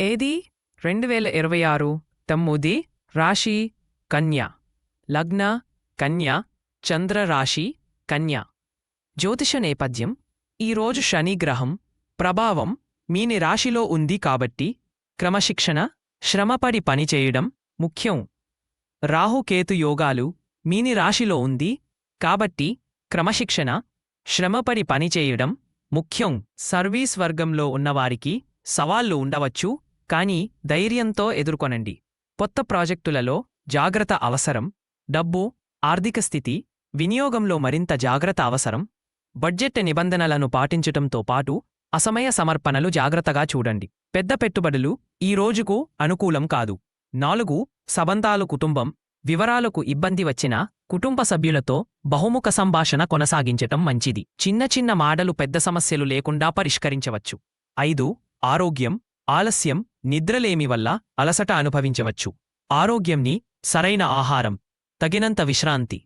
ఏది? రెండు వేల ఇరవై ఆరు. తొమ్మిది రాశి కన్య. లగ్న కన్య. చంద్ర రాశి కన్య. జ్యోతిష నేపథ్యం. ఈరోజు శనిగ్రహం ప్రభావం మీని రాశిలో ఉంది కాబట్టి క్రమశిక్షణ శ్రమపడి పనిచేయడం ముఖ్యం. రాహుకేతు యోగాలు మీని రాశిలో ఉంది కాబట్టి క్రమశిక్షణ శ్రమపడి పనిచేయడం ముఖ్యం. సర్వీస్ వర్గంలో ఉన్నవారికి సవాళ్ళు ఉండవచ్చు కానీ ధైర్యంతో ఎదుర్కొనండి. కొత్త ప్రాజెక్టులలో జాగ్రత్త అవసరం డబ్బు ఆర్థిక స్థితి వినియోగంలో మరింత జాగ్రత్త అవసరం బడ్జెట్ నిబంధనలను పాటించటంతో పాటు అసమయ సమర్పణలు జాగ్రత్తగా చూడండి. పెద్ద పెట్టుబడులు ఈ రోజుకు అనుకూలం కాదు. నాలుగు సబంధాలు కుటుంబం వివరాలకు ఇబ్బంది వచ్చినా కుటుంబ సభ్యులతో బహుముఖ సంభాషణ కొనసాగించటం మంచిది. చిన్న చిన్న మాటలు పెద్ద సమస్యలు లేకుండా పరిష్కరించవచ్చు. ఐదు ఆరోగ్యం ఆలస్యం నిద్రలేమి వల్ల అలసట అనుభవించవచ్చు. ఆరోగ్యంని సరైన ఆహారం. తగినంత విశ్రాంతి.